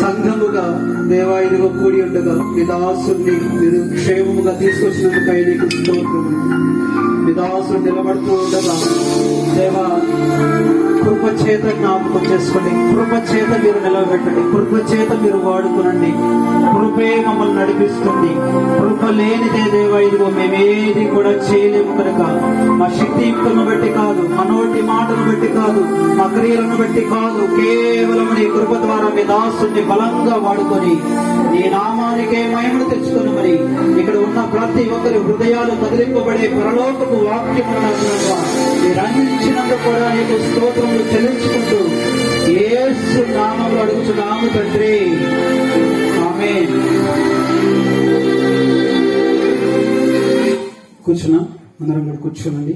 సంఘముగా దేవా కూడి ఉండగా మీ దాసుని మీరు క్షేమముగా తీసుకొచ్చినందుకై నీకు స్తోత్రము. మీ దాసుడు నిలబడుతూ ఉండగా దేవా కృపచేత జ్ఞాపకం చేసుకోండి. కృపచేత మీరు నిలబెట్టండి కృపచేత మీరు వాడుకునండి. కృపే మమ్మల్ని నడిపిస్తుంది. కృప లేనిదే దేవా ఇదిగో మేమేది కూడా చేయలేము కనుక. మా శక్తియుక్తులను బట్టి కాదు మనోటి మాటను బట్టి కాదు మా క్రియలను బట్టి కాదు కేవలం నీ కృప ద్వారా మీ దాసుని బలంగా వాడుకొని నీ నామానికే మహిమను తెచ్చుకొని మరి ఇక్కడ ఉన్న ప్రతి ఒక్కరి హృదయాలు కదిలింపబడే పరలోకపు వాక్యములను మీరు అందించినందుకు కూడా నీకు స్తోత్రములు చెల్లించుకుంటూ ఏసు నామంలో అడుగుతున్నాము తండ్రి. ఆమె కూర్చున్నా? అందరం కూడా కూర్చోనండి.